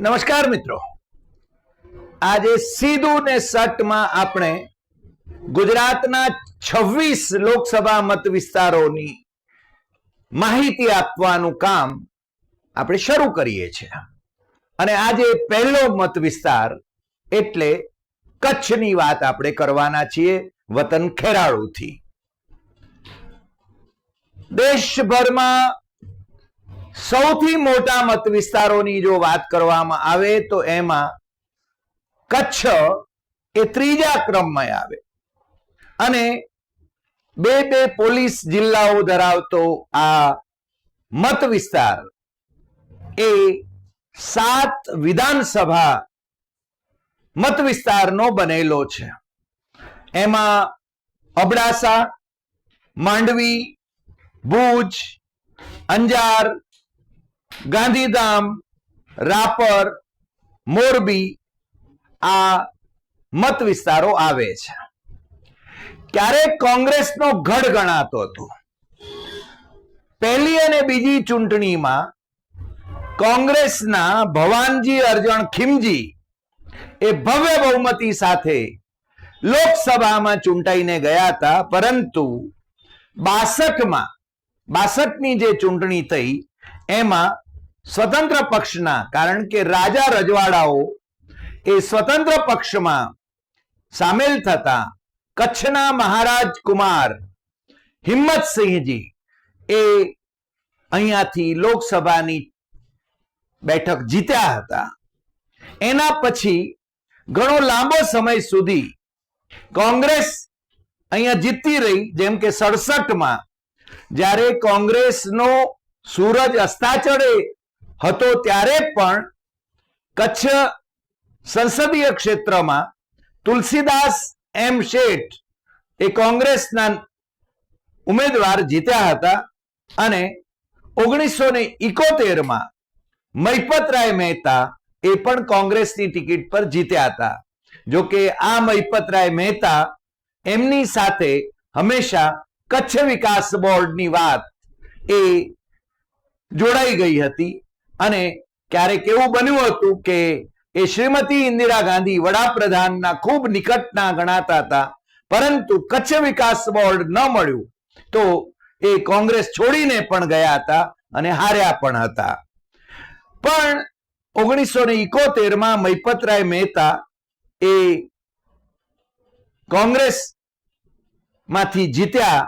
નમસ્કાર મિત્રો. આજે સીધું ને સટમાં આપણે ગુજરાતના છવ્વીસ લોકસભા મત વિસ્તારોની માહિતી આપવાનું કામ આપણે શરૂ કરીએ છીએ. અને આજે પહેલો મત વિસ્તાર એટલે કચ્છની વાત આપણે કરવાના છીએ વતન ખેરાળુથી. દેશભરમાં સૌથી મોટા મત વિસ્તારોની જો વાત કરવામાં આવે તો એમાં કચ્છ એ ત્રીજા ક્રમમાં આવે. અને બે બે પોલીસ જિલ્લાઓ ધરાવતો આ મત વિસ્તાર એ સાત વિધાનસભા મત વિસ્તારનો બનેલો છે. એમાં અબડાસા, માંડવી, ભુજ, અંજાર ગાંધીધામ, રાપર, મોરબી આ મત વિસ્તારો આવે છે. ક્યારેક કોંગ્રેસનો ગઢ ગણાતો હતો. પહેલી અને બીજી ચૂંટણીમાં કોંગ્રેસના ભવાનજી અર્જણ ખીમજી એ ભવ્ય બહુમતી સાથે લોકસભામાં ચૂંટાઈને ગયા હતા, પરંતુ બાસઠમાં બાસઠની જે ચૂંટણી થઈ, એમાં સ્વતંત્ર પક્ષના, કારણ કે રાજા રજવાડાઓ એ સ્વતંત્ર પક્ષમાં સામેલ થતા કચ્છના મહારાજ કુમાર હિંમતસિંહજી એ અહીંયાથી લોકસભાની બેઠક જીત્યા હતા. એના પછી ઘણો લાંબો સમય સુધી કોંગ્રેસ અહીંયા જીતતી રહી, જેમ કે સડસઠમાં, જ્યારે કોંગ્રેસનો સૂરજ અસ્તાચળે હતો ત્યારે પણ કચ્છ સંસદીય ક્ષેત્રમાં તુલસીદાસ એમ શેઠ એ કોંગ્રેસના ઉમેદવાર જીત્યા હતા અને ઓગણીસો ને ઇકોતેરમાં મહિપતરાય મહેતા એ પણ કોંગ્રેસની ટિકિટ પર જીત્યા હતા. જો કે આ મહિપતરાય મહેતા એમની સાથે હંમેશા કચ્છ વિકાસ બોર્ડની વાત એ જોડાઈ ગઈ હતી. અને ક્યારેક એવું બન્યું હતું કે એ શ્રીમતી ઇન્દિરા ગાંધી વડાપ્રધાનના ખૂબ નિકટના ગણાતા હતા, પરંતુ કચ્છ વિકાસ બોર્ડ ન મળ્યું. તો એ કોંગ્રેસ છોડીને પણ ગયા હતા અને હાર્યા પણ હતા. પણ ઓગણીસો ને ઇકોતેરમાં મહિપતરાય મહેતા એ કોંગ્રેસમાંથી જીત્યા,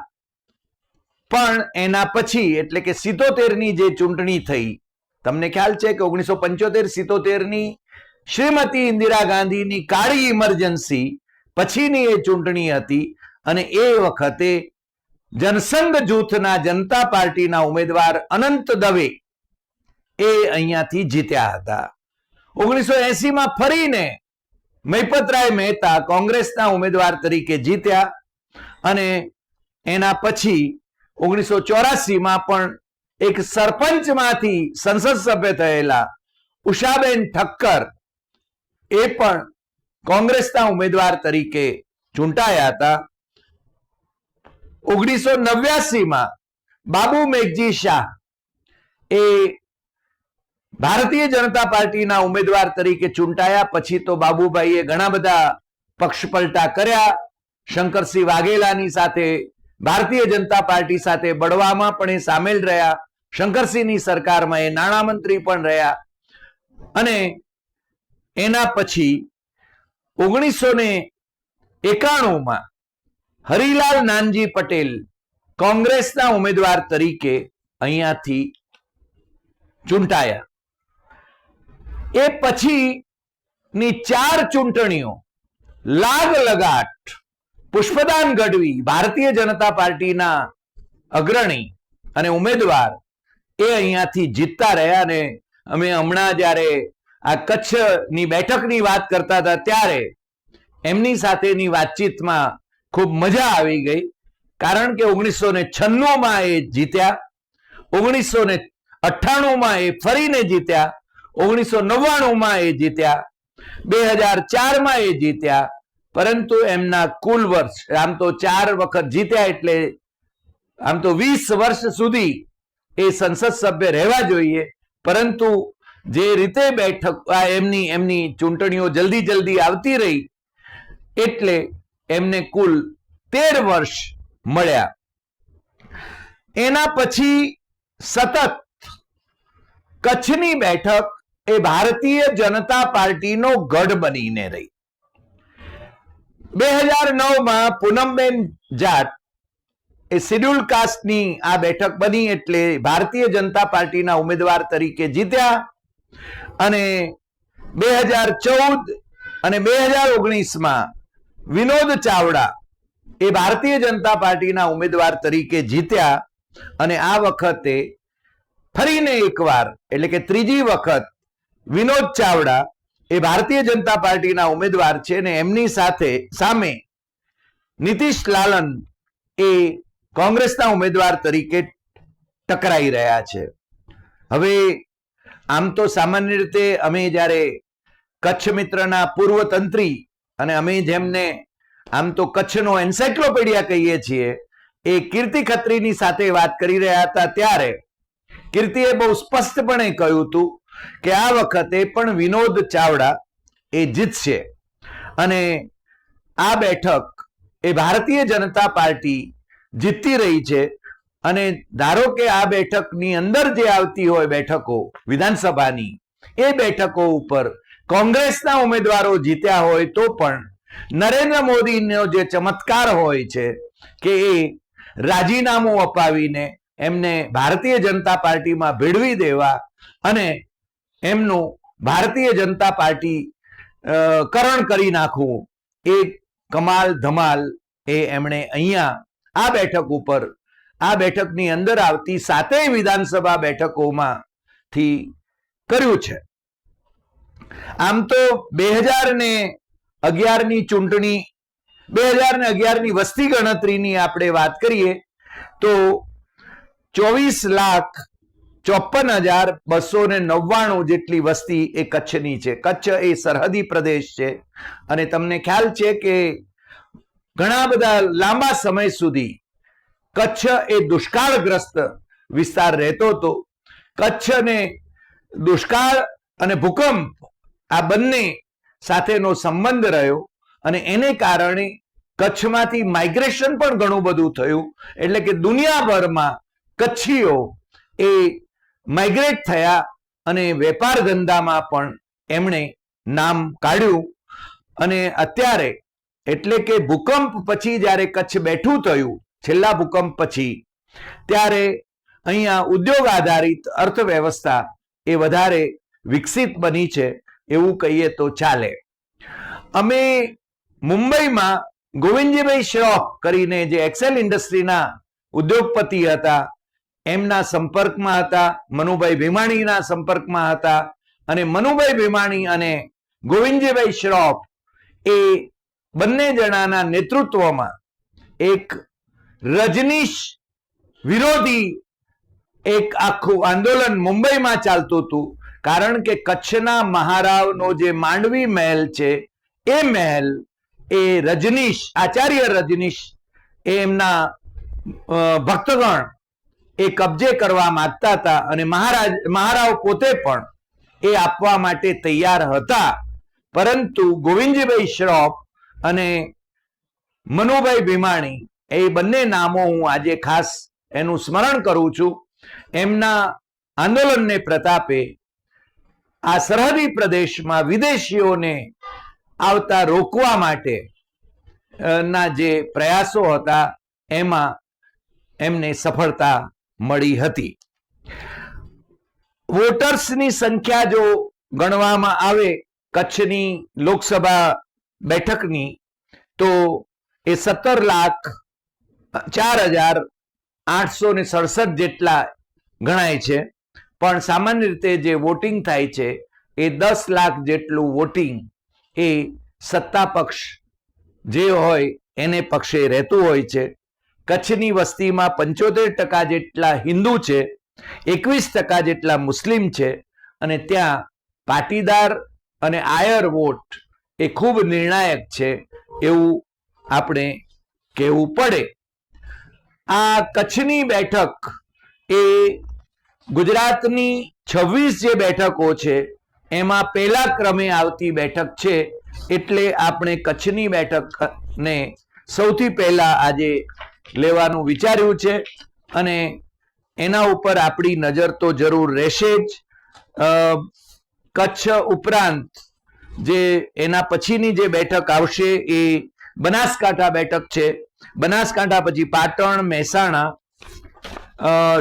પણ એના પછી એટલે કે સિત્તોતેરની જે ચૂંટણી થઈ તમને ખ્યાલ છે કે ઓગણીસો પંચોતેર સિત્તોતેરની શ્રીમતી ઇન્દિરા ગાંધીની કાળી ઇમરજન્સી પછીની એ ચૂંટણી હતી અને એ વખતે જનસંઘ જૂથના જનતા પાર્ટીના ઉમેદવાર અનંત દવે એ અહીંયાથી જીત્યા હતા. ઓગણીસો એસીમાં ફરીને મૈપતરાય મહેતા કોંગ્રેસના ઉમેદવાર તરીકે જીત્યા અને એના પછી ઓગણીસો ચોરાસીમાં પણ એક સરપંચમાંથી સંસદ સભ્ય થયેલા ઉષાબેન ઠક્કર એ પણ કોંગ્રેસના ઉમેદવાર તરીકે ચૂંટાયા હતા. ઓગણીસો નવ્યાસીમાં બાબુ મેઘજી શાહ એ ભારતીય જનતા પાર્ટીના ઉમેદવાર તરીકે ચૂંટાયા. પછી તો બાબુભાઈએ ઘણા બધા પક્ષપલટા કર્યા. શંકરસિંહ વાઘેલાની સાથે ભારતીય જનતા પાર્ટી સાથે બળવામાં પણ એ સામેલ રહ્યા, શંકરસિંહની સરકારમાં એ નાણામંત્રી પણ રહ્યા. અને એના પછી ઓગણીસો ને એકાણુંમાં હરિલાલ નાનજી પટેલ કોંગ્રેસના ઉમેદવાર તરીકે અહીંયાથી ચૂંટાયા. એ પછી ની ચાર ચૂંટણીઓ લાગ લગાટ પુષ્પદાન ગઢવી, ભારતીય જનતા પાર્ટીના અગ્રણી અને ઉમેદવાર એ અહીંયાથી જીતતા રહ્યા અને અમે હમણાં જ્યારે આ કચ્છની બેઠકની વાત કરતા હતા ત્યારે એમની સાથેની વાતચીતમાં ખૂબ મજા આવી ગઈ. કારણ કે ઓગણીસો ને છન્નુંમાં એ જીત્યા ઓગણીસો ને અઠ્ઠાણુંમાં એ ફરીને જીત્યા ઓગણીસો નવ્વાણુંમાં એ જીત્યા, બે હજાર ચારમાં એ જીત્યા પરંતુ એમના કુલ વર્ષ, આમ તો ચાર વખત જીત્યા એટલે, આમ તો વીસ વર્ષ સુધી એ સંસદ સભ્ય રહેવા જોઈએ. પરંતુ જે રીતે બેઠક એમની એમની ચૂંટણીઓ જલ્દી જલ્દી આવતી રહી, એટલે એમને કુલ તેર વર્ષ મળ્યા. એના પછી સતત કચ્છની બેઠક એ ભારતીય જનતા પાર્ટીનો ગઢ બનીને રહી. બે હજાર નવમાં પૂનમબેન જાટ એ શિડ્યુલ કાસ્ટની આ બેઠક બની એટલે ભારતીય જનતા પાર્ટીના ઉમેદવાર તરીકે જીત્યા. અને બે હજાર ચૌદ અને બે હજાર ઓગણીસમાં વિનોદ ચાવડા એ ભારતીય જનતા પાર્ટીના ઉમેદવાર તરીકે જીત્યા. અને આ વખતે ફરીને એકવાર, એટલે કે ત્રીજી વખત વિનોદ ચાવડા એ ભારતીય જનતા પાર્ટીના ઉમેદવાર છે અને એમની સાથે સામે નીતિશ લાલન એ કોંગ્રેસના ઉમેદવાર તરીકે ટકરાઈ રહ્યા છે. હવે આમ તો સામાન્ય રીતે અમે જ્યારે કચ્છ મિત્રના પૂર્વ તંત્રી અને અમે જેમને આમ તો કચ્છનો એન્સાઇક્લોપીડિયા કહીએ છીએ, એ કીર્તિ ખત્રીની સાથે વાત કરી રહ્યા હતા ત્યારે કીર્તિએ બહુ સ્પષ્ટપણે કહ્યું હતું કે આ વખતે પણ વિનોદ ચાવડા એ જીતશે. અને આ બેઠક એ ભારતીય જનતા પાર્ટી જીતી રહી છે. અને ધારો કે આ બેઠકની અંદર જે આવતી હોય બેઠકો વિધાનસભાની, એ બેઠકો ઉપર કોંગ્રેસના ઉમેદવારો જીત્યા હોય તો પણ નરેન્દ્ર મોદીનો જે ચમત્કાર હોય છે કે એ રાજીનામું અપાવીને એમને ભારતીય જનતા પાર્ટીમાં ભેળવી દેવા અને એમનું ભારતીય જનતા પાર્ટી કરણ કરી નાખવું એ કમાલ ધમાલ એ એમણે અહીંયા આ બેઠક ઉપર, આ બેઠકની અંદર આવતી સાતેય વિધાનસભા બેઠકોમાંથી કર્યું છે. આમ તો બે હજાર ને અગિયારની ચૂંટણી, બે હજાર ને અગિયારની વસ્તી ગણતરીની આપણે વાત કરીએ તો ચોવીસ લાખ ચોપન હજાર બસો ને નવ્વાણું જેટલી વસ્તી એ કચ્છની છે. કચ્છ એ સરહદી પ્રદેશ છે. અને તમને ખ્યાલ છે કે ઘણા બધા લાંબા સમય સુધી કચ્છ એ દુષ્કાળગ્રસ્ત વિસ્તાર રહેતો હતો. કચ્છને દુષ્કાળ અને ભૂકંપ આ બંને સાથેનો સંબંધ રહ્યો અને એને કારણે કચ્છમાંથી માઇગ્રેશન પણ ઘણું બધું થયું. એટલે કે દુનિયાભરમાં કચ્છીઓ એ માઇગ્રેટ થયા અને વેપાર ધંધામાં પણ એમણે નામ કાઢ્યું. અને અત્યારે એટલે કે ભૂકંપ પછી જ્યારે કચ્છ બેઠું થયું, છેલ્લા ભૂકંપ પછી, ત્યારે અહીંયા ઉદ્યોગ આધારિત અર્થવ્યવસ્થા એ વધારે વિકસિત બની છે એવું કહીએ તો ચાલે. અમે મુંબઈમાં ગોવિંદજીભાઈ શ્રોફ કરીને જે એક્સેલ ઇન્ડસ્ટ્રીના ઉદ્યોગપતિ હતા એમના સંપર્કમાં હતા, મનુભાઈ ભીમાણીના સંપર્કમાં હતા અને મનુભાઈ ભીમાણી અને ગોવિંદજીભાઈ શ્રોફ એ બંને જણાના નેતૃત્વમાં એક રજનીશ વિરોધી એક આખું આંદોલન મુંબઈમાં ચાલતું હતું. કારણ કે કચ્છના મહારાવનો જે માંડવી મહેલ છે, એ મહેલ એ રજનીશ, આચાર્ય રજનીશ એમના ભક્તગણ એ કબજે કરવા માંગતા હતા અને મહારાજ મહારાવ પોતે પણ એ આપવા માટે તૈયાર હતા. પરંતુ ગોવિંદજીભાઈ શ્રોફ અને મનુભાઈ ભીમાણી, એ બંને નામો હું આજે ખાસ એનું સ્મરણ કરું છું. એમના આંદોલનને પ્રતાપે આ સરહદી પ્રદેશમાં વિદેશીઓને આવતા રોકવા માટે ના જે પ્રયાસો હતા, એમાં એમને સફળતા મળી હતી. વોટર્સની સંખ્યા જો ગણવામાં આવે કચ્છની લોકસભા બેઠકની, તો એ સત્તર લાખ ચાર હજાર આઠસો ને સડસઠ જેટલા ગણાય છે. પણ સામાન્ય રીતે જે વોટિંગ થાય છે, એ દસ લાખ જેટલું વોટિંગ એ સત્તા પક્ષ જે હોય એને પક્ષે રહેતું હોય છે. કચ્છની વસ્તીમાં પંચોતેર ટકા જેટલા હિન્દુ છે, એકવીસ ટકા જેટલા મુસ્લિમ છે અને ત્યાં પાટીદાર અને આયર વોટ એ ખૂબ નિર્ણાયક છે એવું આપણે કહેવું પડે. આ કચ્છની બેઠક એ ગુજરાતની છવ્વીસ જે બેઠકો છે, એમાં પહેલા ક્રમે આવતી બેઠક છે એટલે આપણે કચ્છની બેઠકને સૌથી પહેલા આજે લેવાનું વિચાર્યું છે અને એના ઉપર આપણી નજર તો જરૂર રહેશે જ. કચ્છ ઉપરાંત જે એના પછીની જે બેઠક આવશે એ બનાસકાંઠા બેઠક છે. બનાસકાંઠા પછી પાટણ, મહેસાણા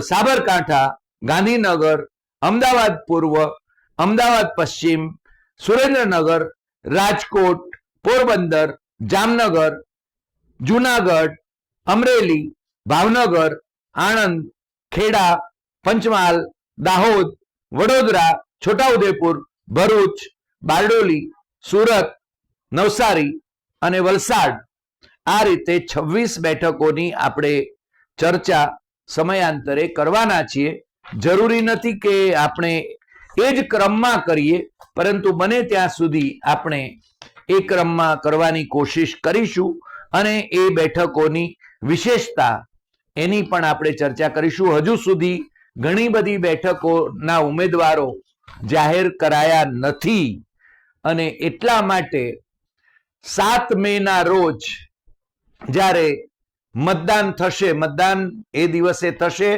સાબરકાંઠા, ગાંધીનગર, અમદાવાદ પૂર્વ, અમદાવાદ પશ્ચિમ, સુરેન્દ્રનગર, રાજકોટ, પોરબંદર, જામનગર, જુનાગઢ અમરેલી, ભાવનગર, આણંદ, ખેડા, પંચમહાલ, દાહોદ, વડોદરા, છોટાઉદેપુર, ભરૂચ, બારડોલી, સુરત, નવસારી અને વલસાડ. આ રીતે છવ્વીસ બેઠકોની આપણે ચર્ચા સમયાંતરે કરવાના છીએ. જરૂરી નથી કે આપણે એ જ ક્રમમાં કરીએ, પરંતુ બને ત્યાં સુધી આપણે એ ક્રમમાં કરવાની કોશિશ કરીશું અને એ બેઠકોની વિશેષતા એની પણ આપણે ચર્ચા કરીશું. હજુ સુધી ઘણી બધી બેઠકોના ઉમેદવારો જાહેર કરાયા નથી અને એટલા માટે સાત મે ના રોજ જ્યારે મતદાન થશે, મતદાન એ દિવસે થશે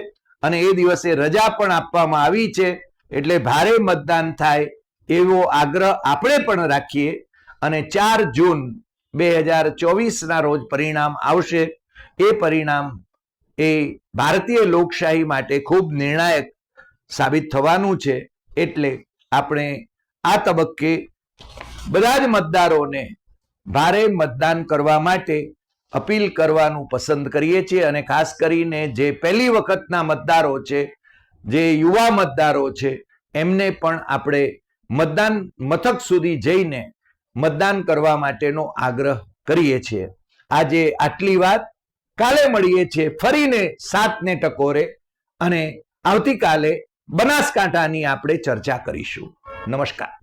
અને એ દિવસે રજા પણ આપવામાં આવી છે, એટલે ભારે મતદાન થાય એવો આગ્રહ આપણે પણ રાખીએ અને ચાર જૂન બે હજાર ચોવીસના રોજ પરિણામ આવશે. એ પરિણામ એ ભારતીય લોકશાહી માટે ખૂબ નિર્ણાયક સાબિત થવાનું છે. એટલે આપણે આ તબક્કે બધા જ મતદારોને ભારે મતદાન કરવા માટે અપીલ કરવાનું પસંદ કરીએ છીએ અને ખાસ કરીને જે પહેલી વખતના મતદારો છે, જે યુવા મતદારો છે, એમને પણ આપણે મતદાન મથક સુધી જઈને મતદાન કરવા માટેનો આગ્રહ કરીએ છીએ. આજે આટલી વાત. કાલે મળીએ છીએ ફરીને સાતને ટકોરે અને આવતીકાલે બનાસકાંઠાની આપણે ચર્ચા કરીશું. નમસ્કાર.